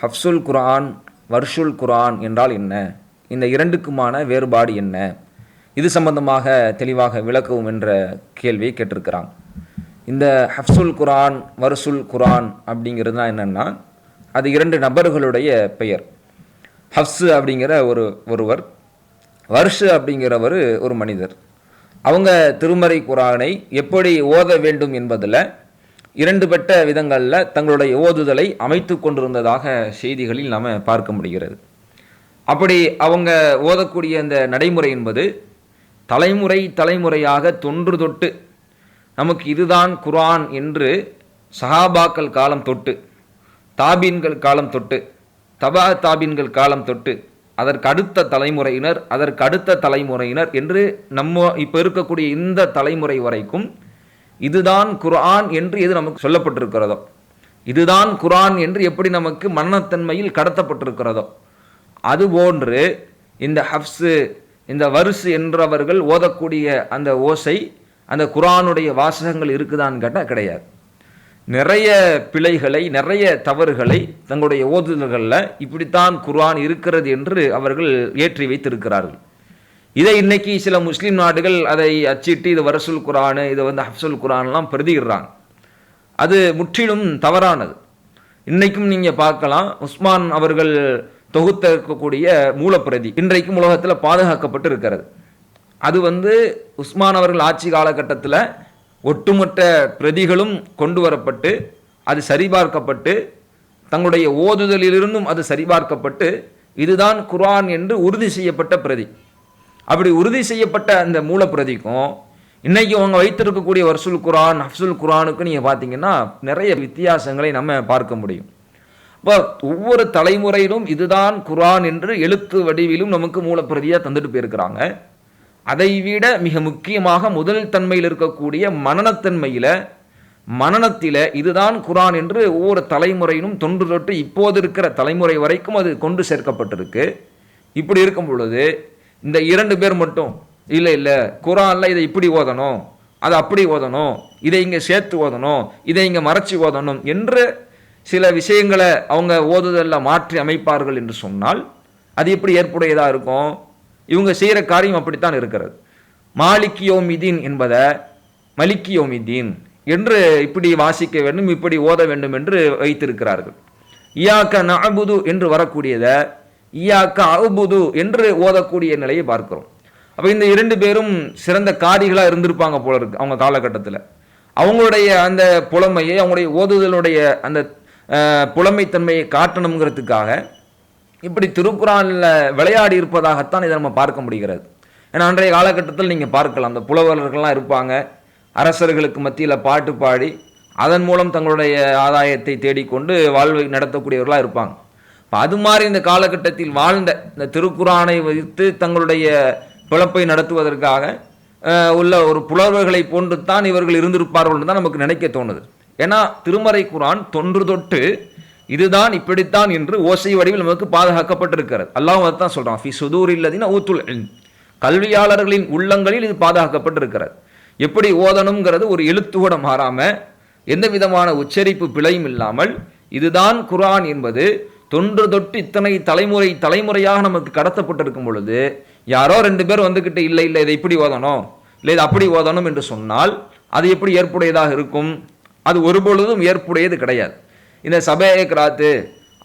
ஹப்சுல் குரான் வர்ஷுல் குரான் என்றால் என்ன? இந்த இரண்டுக்குமான வேறுபாடு என்ன? இது சம்பந்தமாக தெளிவாக விளக்கவும் என்ற கேள்வியை கேட்டிருக்கிறான். இந்த ஹப்சுல் குரான் வர்சுல் குரான் அப்படிங்கிறது தான் என்னென்னா அது இரண்டு நபர்களுடைய பெயர். ஹப்ஸு அப்படிங்கிற ஒரு ஒருவர் வருஷு அப்படிங்கிறவர் ஒரு மனிதர். அவங்க திருமறை குரானை எப்படி ஓத வேண்டும் என்பதில் இரண்டு பெட்ட விதங்களில் தங்களுடைய ஓதுதலை அமைத்து கொண்டிருந்ததாக செய்திகளில் நாம் பார்க்க முடிகிறது. அப்படி அவங்க ஓதக்கூடிய அந்த நடைமுறை என்பது தலைமுறை தலைமுறையாக தொன்று தொட்டு நமக்கு இதுதான் குரான் என்று சஹாபாக்கள் காலம் தொட்டு தாபீன்கள் காலம் தொட்டு தபா தாபீன்கள் காலம் தொட்டு அதற்கு அடுத்த தலைமுறையினர் அதற்கு அடுத்த தலைமுறையினர் என்று நம்ம இப்போ இருக்கக்கூடிய இந்த தலைமுறை வரைக்கும் இதுதான் குர்ஆன் என்று எது நமக்கு சொல்லப்பட்டிருக்கிறதோ. இதுதான் குரான் என்று எப்படி நமக்கு மன்னத்தன்மையில் கடத்தப்பட்டிருக்கிறதோ. அதுபோன்று இந்த ஹப்ஸு இந்த வருசு என்றவர்கள் ஓதக்கூடிய அந்த ஓசை அந்த குரானுடைய வாசகங்கள் இருக்குதான்னு கேட்டால் கிடையாது. நிறைய பிழைகளை நிறைய தவறுகளை தங்களுடைய ஓதுதல்களில் இப்படித்தான் குரான் இருக்கிறது என்று அவர்கள் ஏற்றி வைத்திருக்கிறார்கள். இதை இன்னைக்கு சில முஸ்லீம் நாடுகள் அதை அச்சிட்டு இது வரசுல் குரானு இதை வந்து ஹப்சுல் குரான்லாம் பிரதிடுறாங்க அது முற்றிலும் தவறானது. இன்றைக்கும் நீங்கள் பார்க்கலாம் உஸ்மான் அவர்கள் தொகுத்த இருக்கக்கூடிய மூலப்பிரதி இன்றைக்கும் உலகத்தில் பாதுகாக்கப்பட்டு இருக்கிறது. அது வந்து உஸ்மான் அவர்கள் ஆட்சி காலகட்டத்தில் ஒட்டுமொத்த பிரதிகளும் கொண்டு வரப்பட்டு அது சரிபார்க்கப்பட்டு தங்களுடைய ஓதுதலிலிருந்தும் அது சரிபார்க்கப்பட்டு இதுதான் குரான் என்று உறுதி செய்யப்பட்ட பிரதி. அப்படி உறுதி செய்யப்பட்ட அந்த மூலப்பிரதிக்கும் இன்னைக்கு அவங்க வைத்திருக்கக்கூடிய வர்சுல் குரான் அஃப்சுல் குரானுக்கு நீங்கள் பார்த்தீங்கன்னா நிறைய வித்தியாசங்களை நம்ம பார்க்க முடியும். இப்போ ஒவ்வொரு தலைமுறையிலும் இதுதான் குரான் என்று எழுத்து வடிவிலும் நமக்கு மூலப்பிரதியாக தந்துட்டு போயிருக்கிறாங்க. அதை விட மிக முக்கியமாக முதல் தன்மையில் இருக்கக்கூடிய மனநத்தன்மையில் மனநத்தில் இதுதான் குரான் என்று ஒவ்வொரு தலைமுறையிலும் தொன்று தொட்டு இப்போது இருக்கிற தலைமுறை வரைக்கும் அது கொண்டு சேர்க்கப்பட்டிருக்கு. இப்படி இருக்கும் பொழுது இந்த இரண்டு பேர் மட்டும் இல்லை இல்லை குரானில் இதை இப்படி ஓதணும் அதை அப்படி ஓதணும் இதை இங்கே சேர்த்து ஓதணும் இதை இங்கே மறைச்சி ஓதணும் என்று சில விஷயங்களை அவங்க ஓதுதலில் மாற்றி அமைப்பார்கள் என்று சொன்னால் அது எப்படி ஏற்புடையதாக இருக்கும்? இவங்க செய்கிற காரியம் அப்படித்தான் இருக்கிறது. மாலிக்கியோமிதீன் என்பதை மலிக்கியோமிதீன் என்று இப்படி வாசிக்க வேண்டும் இப்படி ஓத வேண்டும் என்று வைத்திருக்கிறார்கள். இயாக்க நபுது என்று வரக்கூடியதை இயாக்க அவுபுது என்று ஓதக்கூடிய நிலையை பார்க்கிறோம். அப்போ இந்த இரண்டு பேரும் சிறந்த காரிகளாக இருந்திருப்பாங்க போல இருக்கு அவங்க காலகட்டத்தில். அவங்களுடைய அந்த புலமையை அவங்களுடைய ஓதுதலுடைய அந்த புலமைத்தன்மையை காட்டணுங்கிறதுக்காக இப்படி திருக்குறானில் விளையாடி இருப்பதாகத்தான் இதை நம்ம பார்க்க முடிகிறது. ஏன்னா அன்றைய காலகட்டத்தில் நீங்கள் பார்க்கலாம் அந்த புலவர்கள்லாம் இருப்பாங்க. அரசர்களுக்கு மத்தியில் பாட்டு பாடி அதன் மூலம் தங்களுடைய ஆதாயத்தை தேடிக்கொண்டு வாழ்வை நடத்தக்கூடியவர்களாக இருப்பாங்க. அது மாதிரி இந்த காலகட்டத்தில் வாழ்ந்த இந்த திருக்குறானை வைத்து தங்களுடைய பிழப்பை நடத்துவதற்காக உள்ள ஒரு புலவர்களை போன்று தான் இவர்கள் இருந்திருப்பார்கள் தான் நமக்கு நினைக்க தோணுது. ஏன்னா திருமறை குரான் தொன்று தொட்டு இதுதான் இப்படித்தான் என்று ஓசை வடிவில் நமக்கு பாதுகாக்கப்பட்டிருக்கிறது. அல்லாஹ் தான் சொல்கிறான் ஃபி சுதூர் இல்லதின் ஊத்துல் கல்வியாளர்களின் உள்ளங்களில் இது பாதுகாக்கப்பட்டிருக்கிறது. எப்படி ஓதணுங்கிறது ஒரு எழுத்து கூட மாறாமல் எந்த விதமான உச்சரிப்பு பிழையும் இல்லாமல் இதுதான் குரான் என்பது தொன்று தொட்டு இத்தனை தலைமுறை தலைமுறையாக நமக்கு கடத்தப்பட்டிருக்கும் பொழுது யாரோ ரெண்டு பேர் வந்துக்கிட்டு இல்லை இல்லை இதை இப்படி ஓதணும் இல்லை இதை அப்படி ஓதணும் என்று சொன்னால் அது எப்படி ஏற்புடையதாக இருக்கும்? அது ஒருபொழுதும் ஏற்புடையது கிடையாது. இந்த சபைய கிராத்து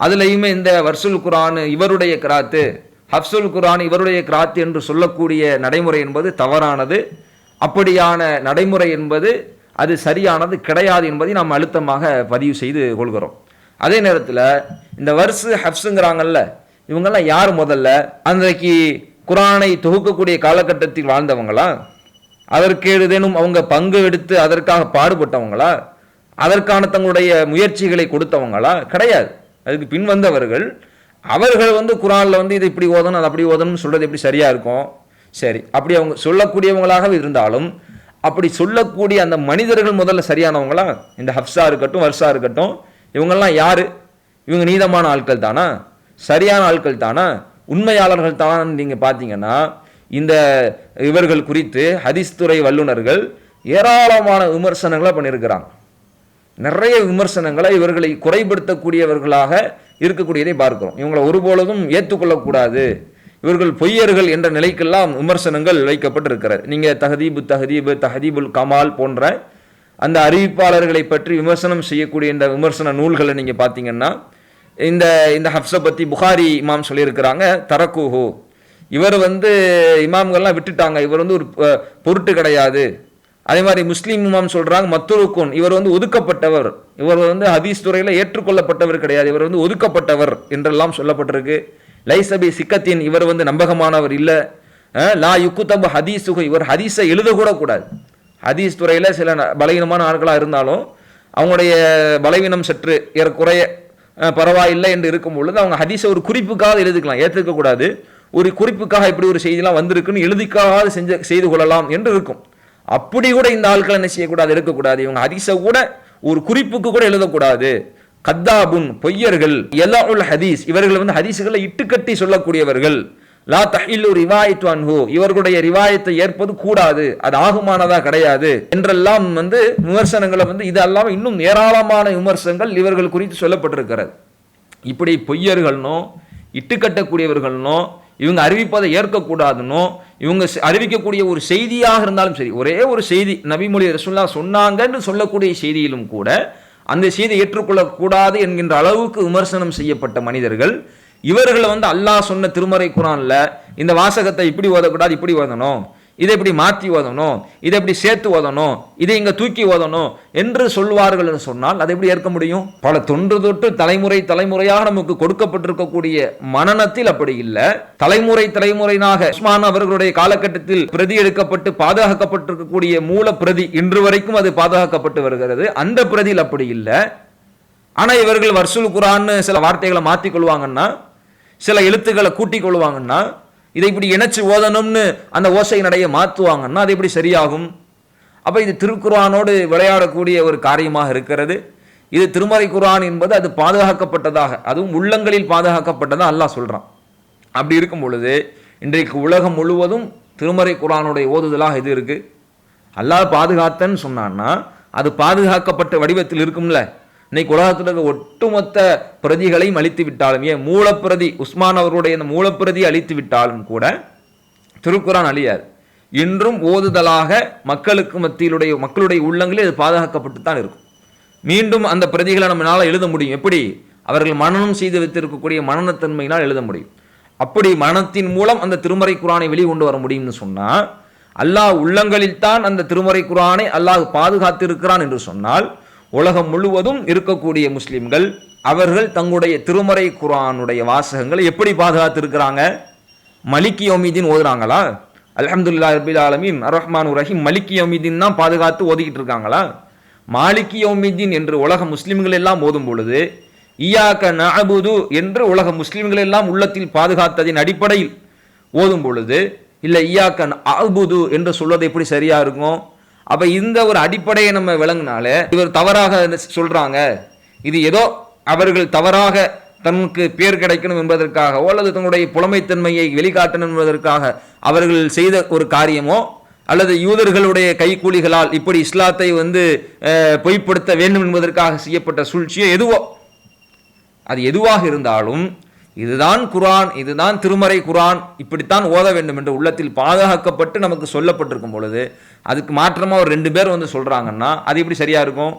அதுலேயுமே இந்த வர்சுல் குரான் இவருடைய கிராத்து ஹப்சுல் குரான் இவருடைய கிராத்து என்று சொல்லக்கூடிய நடைமுறை என்பது தவறானது. அப்படியான நடைமுறை என்பது அது சரியானது கிடையாது என்பதை நாம் அழுத்தமாக பதிவு செய்து கொள்கிறோம். அதே நேரத்தில் இந்த வருஷ ஹப்ஸுங்கிறாங்கல்ல இவங்கெல்லாம் யார் முதல்ல? அன்றைக்கு குரானை தொகுக்கக்கூடிய காலகட்டத்தில் வாழ்ந்தவங்களா? அதற்கு ஏதேனும் அவங்க பங்கு எடுத்து அதற்காக பாடுபட்டவங்களா? அதற்கான தங்களுடைய முயற்சிகளை கொடுத்தவங்களா? கிடையாது. அதுக்கு பின் வந்தவர்கள் அவர்கள் வந்து குரானில் வந்து இது இப்படி ஓதணும் அது அப்படி ஓதணும்னு சொல்றது எப்படி சரியாக இருக்கும்? சரி. அப்படி அவங்க சொல்லக்கூடியவங்களாக இருந்தாலும் அப்படி சொல்லக்கூடிய அந்த மனிதர்கள் முதல்ல சரியானவங்களா? இந்த ஹப்ஸா இருக்கட்டும் வர்ஷா இருக்கட்டும் இவங்கெல்லாம் யார்? இவங்க நீதமான ஆட்கள் தானா? சரியான ஆட்கள் தானா? உண்மையாளர்கள் தான் நீங்கள் பார்த்தீங்கன்னா இந்த இவர்கள் குறித்து ஹதீஸ் துறை வல்லுனர்கள் ஏராளமான விமர்சனங்களை பண்ணியிருக்கிறாங்க. நிறைய விமர்சனங்களை இவர்களை குறைபடுத்தக்கூடியவர்களாக இருக்கக்கூடியதை பார்க்கிறோம். இவங்களை ஒருபொழுதும் ஏற்றுக்கொள்ளக்கூடாது. இவர்கள் பொய்யர்கள் என்ற நிலைக்கெல்லாம் விமர்சனங்கள் வைக்கப்பட்டிருக்கிறது. நீங்கள் தஹதீபு தஹதீபு தஹதீபுல் கமால் போன்ற அந்த அறிவிப்பாளர்களை பற்றி விமர்சனம் செய்யக்கூடிய இந்த விமர்சன நூல்களை நீங்கள் பார்த்தீங்கன்னா இந்த இந்த ஹப்ஸை பற்றி புகாரி இமாம் சொல்லியிருக்கிறாங்க தரக்குஹு. இவர் வந்து இமாம்கள்லாம் விட்டுட்டாங்க. இவர் வந்து ஒரு பொருட்டு கிடையாது. அதே மாதிரி முஸ்லீம் இமாம் சொல்கிறாங்க மத்துருக்குன். இவர் வந்து ஒதுக்கப்பட்டவர். இவர் வந்து ஹதீஸ் துறையில் ஏற்றுக்கொள்ளப்பட்டவர் கிடையாது. இவர் வந்து ஒதுக்கப்பட்டவர் என்றெல்லாம் சொல்லப்பட்டிருக்கு. லைசபி சிக்கத்தின் இவர் வந்து நம்பகமானவர் இல்லை. லா யுக்குத்தபு ஹதீஸுகு இவர் ஹதீஸை எழுதக்கூட கூடாது. ஹதீஸ் துறையில் சில ந- பலவீனமான ஆட்களாக இருந்தாலும் அவங்களுடைய பலவீனம் சற்று ஏறக்குறைய பரவாயில்லை என்று இருக்கும் பொழுது அவங்க ஹதீஸை ஒரு குறிப்புக்காக எழுதிக்கலாம் ஏற்றுக்கக்கூடாது ஒரு குறிப்புக்காக இப்படி ஒரு செய்திலாம் வந்திருக்குன்னு எழுதிக்காக செஞ்ச செய்து கொள்ளலாம் என்று இருக்கும். அப்படி கூட இந்த ஆட்கள் என்ன செய்யக்கூடாது? இருக்கக்கூடாது இவங்க ஹதீஸை கூட ஒரு குறிப்புக்கு கூட எழுதக்கூடாது. கத்தாபுன் பொய்யர்கள் எல்லா ஹதீஸ் இவர்கள் வந்து ஹதீஸுகளை இட்டுக்கட்டி சொல்லக்கூடியவர்கள். லா தஹில்லு ரிவாயத்து அன்ஹு. இவர்களுடைய ரிவாயத்தை ஏற்பது கூடாது. அது ஆகுமானதா கிடையாது. என்றெல்லாம் வந்து விமர்சனங்களை வந்து இது இன்னும் ஏராளமான விமர்சனங்கள் இவர்கள் குறித்து சொல்லப்பட்டிருக்கிறது. இப்படி பொய்யர்கள்னோ இட்டுக்கட்டக்கூடியவர்கள்னோ இவங்க அறிவிப்பதை ஏற்கக்கூடாதுன்னோ இவங்க அறிவிக்கக்கூடிய ஒரு செய்தியாக இருந்தாலும் சரி ஒரே ஒரு செய்தி நபிமொழி ரசுல்லா சொன்னாங்கன்னு சொல்லக்கூடிய செய்தியிலும் கூட அந்த செய்தியை ஏற்றுக்கொள்ளக்கூடாது என்கின்ற அளவுக்கு விமர்சனம் செய்யப்பட்ட மனிதர்கள் இவர்களை வந்து அல்லாஹ் சொன்ன திருமறை குரானில் இந்த வாசகத்தை இப்படி ஓதக்கூடாது இப்படி ஓதணும். இதை இப்படி மாற்றி ஓதணும். இதை இப்படி சேர்த்து ஓதணும். இதை இங்கே தூக்கி ஓதணும் என்று சொல்வார்கள் என்று சொன்னால் அதை எப்படி ஏற்க முடியும்? பல தொன்று தொட்டு தலைமுறை தலைமுறையாக நமக்கு கொடுக்கப்பட்டிருக்கக்கூடிய மனநத்தில் அப்படி இல்லை. தலைமுறை தலைமுறையினாக உஸ்மான் அவர்களுடைய காலகட்டத்தில் பிரதி எடுக்கப்பட்டு பாதுகாக்கப்பட்டிருக்கக்கூடிய மூல பிரதி இன்று வரைக்கும் அது பாதுகாக்கப்பட்டு வருகிறது. அந்த பிரதியில் அப்படி இல்லை. ஆனால் இவர்கள் வர்சுல் குரான்னு சில வார்த்தைகளை மாற்றிக்கொள்வாங்கன்னா சில எழுத்துக்களை கூட்டிக் கொள்வாங்கன்னா இதை இப்படி இணைச்சு ஓதணும்னு அந்த ஓசை நடைய மாற்றுவாங்கன்னா அது எப்படி சரியாகும்? அப்போ இது திருக்குரானோடு விளையாடக்கூடிய ஒரு காரியமாக இருக்கிறது. இது திருமறை குரான் என்பது அது பாதுகாக்கப்பட்டதாக அதுவும் உள்ளங்களில் பாதுகாக்கப்பட்டதாக அல்லாஹ் சொல்கிறான் அப்படி இருக்கும் பொழுது இன்றைக்கு உலகம் முழுவதும் திருமறை குரானுடைய ஓதுதலாக இது இருக்குது அல்லாஹ் பாதுகாத்தன்னு சொன்னான்னா அது பாதுகாக்கப்பட்ட வடிவத்தில் இருக்கும்ல. இன்னைக்கு உலகத்தில் இருக்க ஒட்டுமொத்த பிரதிகளையும் அழித்து விட்டாலும் ஏன் மூலப்பிரதி உஸ்மான் அவர்களுடைய அந்த மூலப்பிரதி அழித்து விட்டாலும் கூட திருக்குரான் அழியாது. இன்றும் ஓதுதலாக மக்களுக்கு மத்தியிலுடைய மக்களுடைய உள்ளங்களில் அது பாதுகாக்கப்பட்டு தான் இருக்கும். மீண்டும் அந்த பிரதிகளை நம்மளால் எழுத முடியும். எப்படி? அவர்கள் மனனம் செய்து வைத்திருக்கக்கூடிய மனநத்தன்மையினால் எழுத முடியும். அப்படி மனத்தின் மூலம் அந்த திருமறை குரானை வெளிக்கொண்டு வர முடியும்னு சொன்னால் அல்லாஹ் உள்ளங்களில் தான் அந்த திருமறை குரானை அல்லாஹ் பாதுகாத்திருக்கிறான் என்று சொன்னால் உலகம் முழுவதும் இருக்கக்கூடிய முஸ்லிம்கள் அவர்கள் தங்களுடைய திருமறை குரானுடைய வாசகங்களை எப்படி பாதுகாத்திருக்கிறாங்க? மலிக்கி யோமிதீன் ஓதுறாங்களா அலமதுல்லா ரபில் ஆலமீன் அரஹ்மான் ரஹீம் மலிக்கி யோமிதீன் தான் பாதுகாத்து ஓதிக்கிட்டு இருக்காங்களா மாலிக்கி யோமிதீன் என்று உலக முஸ்லிம்கள் எல்லாம் ஓதும் பொழுது ஈயாக்க நபுது என்று உலக முஸ்லிம்கள் எல்லாம் உள்ளத்தில் பாதுகாத்ததின் அடிப்படையில் ஓதும் பொழுது இல்லை ஈயாக்கன் அபுது என்று சொல்வது எப்படி சரியா இருக்கும்? அப்ப இந்த ஒரு அடிப்படையை நம்ம விளங்கினாலே இவர் தவறாக சொல்றாங்க. இது ஏதோ அவர்கள் தவறாக தனக்கு பேர் கிடைக்கணும் என்பதற்காகவோ அல்லது தங்களுடைய புலமைத்தன்மையை வெளிக்காட்டணும் என்பதற்காக அவர்கள் செய்த ஒரு காரியமோ அல்லது யூதர்களுடைய கைக்கூலிகளால் இப்படி இஸ்லாத்தை வந்து பொய்ப்படுத்த வேண்டும் என்பதற்காக செய்யப்பட்ட சூழ்ச்சியோ எதுவோ. அது எதுவாக இருந்தாலும் இதுதான் குரான் இதுதான் திருமறை குரான் இப்படித்தான் ஓத வேண்டும் என்று உள்ளத்தில் பாதுகாக்கப்பட்டு நமக்கு சொல்லப்பட்டிருக்கும் பொழுது அதுக்கு மாற்றமாக ஒரு ரெண்டு பேர் வந்து சொல்கிறாங்கன்னா அது எப்படி சரியாக இருக்கும்?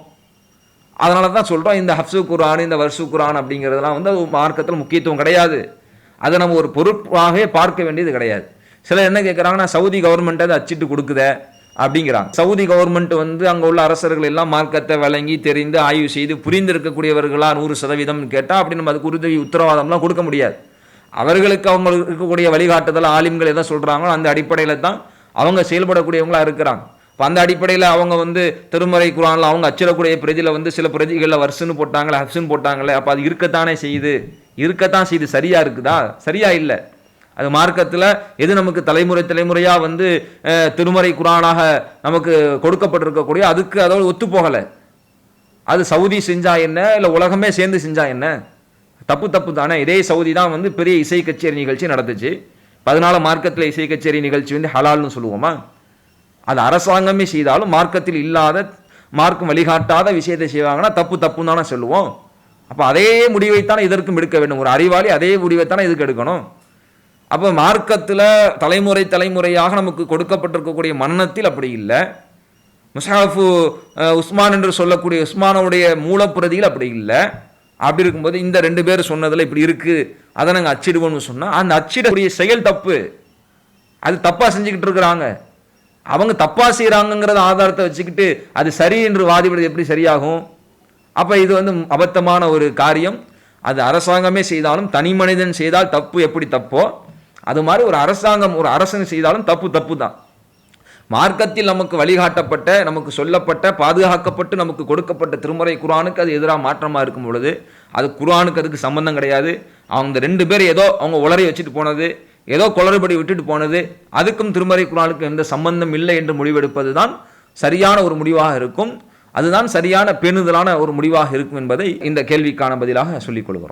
அதனால தான் சொல்கிறோம் இந்த ஹப்சு குரான் இந்த வர்சு குரான் அப்படிங்கிறதெல்லாம் வந்து அது மார்க்கத்தில் முக்கியத்துவம் கிடையாது. அதை நம்ம ஒரு பொறுப்பாகவே பார்க்க வேண்டியது கிடையாது. சிலர் என்ன கேட்குறாங்கன்னா சவுதி கவர்மெண்ட் அதை அச்சிட்டு கொடுக்குதே. அப்படிங்கிறாங்க. சவுதி கவர்மெண்ட் வந்து அங்கே உள்ள அரசர்கள் எல்லாம் மார்க்கத்தை வழங்கி தெரிந்து ஆய்வு செய்து புரிந்திருக்கக்கூடியவர்களா நூறு சதவீதம் கேட்டால் அப்படி நம்ம அதுக்கு உறுதி உத்தரவாதம்லாம் கொடுக்க முடியாது. அவர்களுக்கு அவங்களுக்கு இருக்கக்கூடிய வழிகாட்டுதல் ஆலிம்கள் எதை சொல்கிறாங்களோ அந்த அடிப்படையில் தான் அவங்க செயல்படக்கூடியவங்களாக இருக்கிறாங்க. இப்போ அந்த அடிப்படையில் அவங்க வந்து திருமறை குரானில் அவங்க அச்சிடக்கூடிய பிரதியில் வந்து சில பிரதிகளில் வருஷன்னு போட்டாங்களே ஹப்ஸுன்னு போட்டாங்களே அப்போ அது இருக்கத்தானே செய்யுது? இருக்கத்தான் செய்யுது. சரியாக இருக்குதா? சரியாக இல்லை? அது மார்க்கத்தில் எது நமக்கு தலைமுறை தலைமுறையாக வந்து திருமறை குரானாக நமக்கு கொடுக்கப்பட்டிருக்கக்கூடிய அதுக்கு அதோடு ஒத்து போகலை அது சவுதி செஞ்சா என்ன? இல்லை உலகமே சேர்ந்து செஞ்சா என்ன? தப்பு தப்பு தானே. இதே சவுதி தான் வந்து பெரிய இசை கச்சேரி நிகழ்ச்சி நடந்துச்சு. பதினாலு மார்க்கத்தில் இசை கச்சேரி நிகழ்ச்சி வந்து ஹலால்னு சொல்லுவோமா? அது அரசாங்கமே செய்தாலும் மார்க்கத்தில் இல்லாத மார்க்கம் வழிகாட்டாத விஷயத்தை செய்வாங்கன்னா தப்பு தப்புன்னு தானே சொல்லுவோம். அப்போ அதே முடிவைத்தானே இதற்கும் எடுக்க வேண்டும். ஒரு அறிவாளி அதே முடிவைத்தானே இதுக்கு எடுக்கணும். அப்போ மார்க்கத்தில் தலைமுறை தலைமுறையாக நமக்கு கொடுக்கப்பட்டிருக்கக்கூடிய மன்னத்தில் அப்படி இல்லை. முஷாஃபு உஸ்மான் என்று சொல்லக்கூடிய உஸ்மானுடைய மூலப்பிரதியில் அப்படி இல்லை. அப்படி இருக்கும்போது இந்த ரெண்டு பேர் சொன்னதில் இப்படி இருக்குது அதை நாங்கள் அச்சிடுவோம்னு சொன்னால் அந்த அச்சிடக்கூடிய செயல் தப்பு. அது தப்பாக செஞ்சுக்கிட்டு இருக்கிறாங்க. அவங்க தப்பாக செய்கிறாங்கங்கிறத ஆதாரத்தை வச்சுக்கிட்டு அது சரி என்று வாதிவிடுறது எப்படி சரியாகும்? அப்போ இது வந்து அபத்தமான ஒரு காரியம். அது அரசாங்கமே செய்தாலும் தனி மனிதன் செய்தால் தப்பு எப்படி தப்போ அது மாதிரி ஒரு அரசாங்கம் ஒரு அரசன் செய்தாலும் தப்பு தப்பு தான். மார்க்கத்தில் நமக்கு வழிகாட்டப்பட்ட நமக்கு சொல்லப்பட்ட பாதுகாக்கப்பட்டு நமக்கு கொடுக்கப்பட்ட திருமறை குரானுக்கு அது எதிராக மாற்றமாக இருக்கும் பொழுது அது குரானுக்கு அதுக்கு சம்பந்தம் கிடையாது. அவங்க ரெண்டு பேர் ஏதோ அவங்க உளறி வச்சுட்டு போனது ஏதோ குளறுபடி விட்டுட்டு போனது அதுக்கும் திருமறை குரானுக்கும் எந்த சம்பந்தம் இல்லை என்று முடிவெடுப்பது தான் சரியான ஒரு முடிவாக இருக்கும். அதுதான் சரியான பேணுதலான ஒரு முடிவாக இருக்கும் என்பதை இந்த கேள்விக்கான பதிலாக சொல்லிக் கொள்கிறோம்.